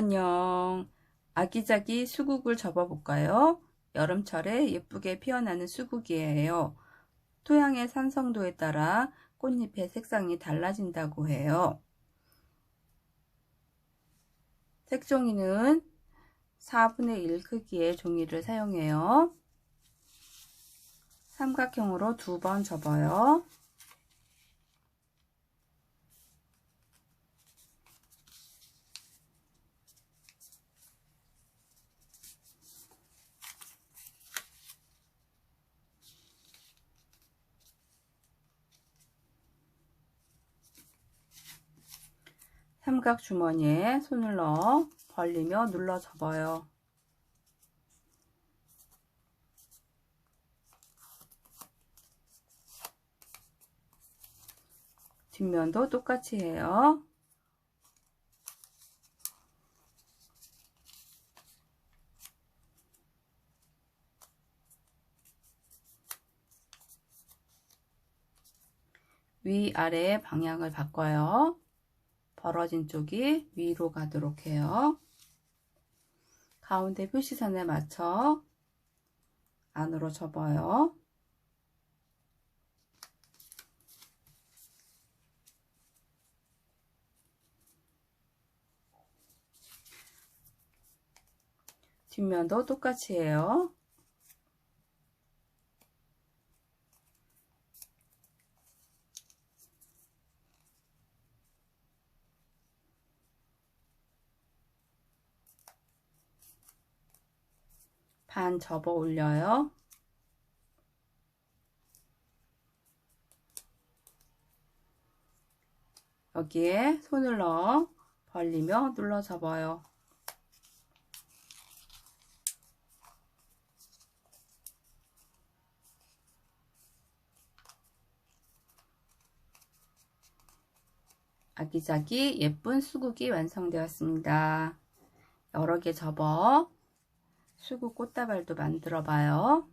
안녕. 아기자기 수국을 접어볼까요? 여름철에 예쁘게 피어나는 수국이에요. 토양의 산성도에 따라 꽃잎의 색상이 달라진다고 해요. 색종이는 4분의 1 크기의 종이를 사용해요. 삼각형으로 두 번 접어요. 삼각 주머니에 손을 넣어 벌리며 눌러 접어요. 뒷면도 똑같이 해요. 위아래 방향을 바꿔요. 벌어진 쪽이 위로 가도록 해요. 가운데 표시선에 맞춰 안으로 접어요. 뒷면도 똑같이 해요. 반 접어 올려요. 여기에 손을 넣어 벌리며 눌러 접어요. 아기자기 예쁜 수국이 완성되었습니다. 여러 개 접어 수국 꽃다발도 만들어 봐요.